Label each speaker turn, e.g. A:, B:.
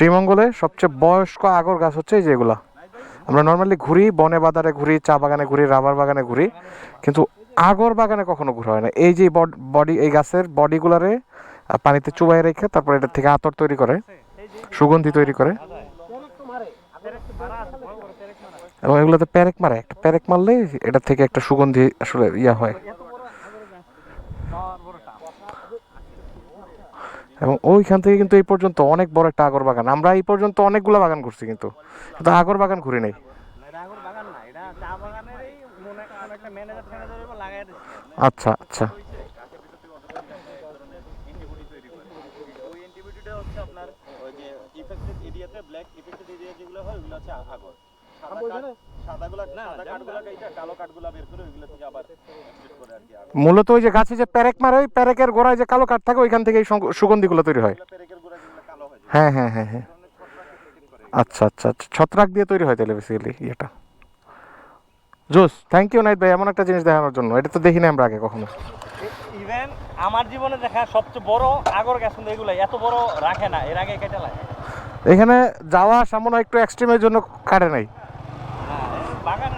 A: শ্রীমঙ্গলে সবচেয়ে বয়স্ক আগর গাছ হচ্ছে এই যেগুলা আমরা নর্মালি ঘুরি, বনে বাদারে ঘুরি, চা বাগানে ঘুরি, রাবার বাগানে ঘুরি, কিন্তু আগর বাগানে কখনো ঘুরা হয় না। এই যে বডি এই গাছের বডিগুলারে পানিতে চুবাই রেখে তারপর এটা থেকে আতর তৈরি করে, সুগন্ধি তৈরি করে। এবং এগুলোতে প্যারেক মারে। একটা প্যারেক মারলে এটা থেকে একটা সুগন্ধি আসলে ইয়া হয়। এবং ওইখান থেকে কিন্তু এই পর্যন্ত অনেক বড় একটা আগর বাগান। আমরা এই পর্যন্ত অনেকগুলো বাগান করছি কিন্তু। কিন্তু আগর বাগান ঘুরি নাই। আচ্ছা আচ্ছা।
B: এরিয়া যেগুলো হয়, ওগুলো হচ্ছে সাদা কাঠ সাদাগুলা সাদা কাঠগুলা কাইটা কালো কাঠগুলা বের করে ওইগুলো থেকে আবার এক্সট্রাক্ট করে আর কি আগর
A: মূলত ওই যে গাছে যে প্যারেক মারে ওই প্যারেকের গোড়ায় যে কালো কাঠ থাকে ওইখান থেকে এই সুগন্ধিগুলো তৈরি
B: হয়।
A: হয় হ্যাঁ হ্যাঁ হ্যাঁ আচ্ছা আচ্ছা আচ্ছা। ছত্রাক দিয়ে তৈরি হয় তাহলে বেসিক্যালি ইয়েটা। জোস থ্যাংক ইউ নাইট ভাই। এমন একটা জিনিস দেখানোর জন্য। এটা তো দেখিনি আমরা আগে কখনো।
B: ইভেন আমার জীবনে দেখা সবচেয়ে বড় আগর গাছ কিন্তু এগুলো এত বড় রাখে না এর আগে কেটে লাগে
A: এখানে যাওয়া সামনে একটু এক্সট্রিমের জন্য কাটে নাই।
B: বাগান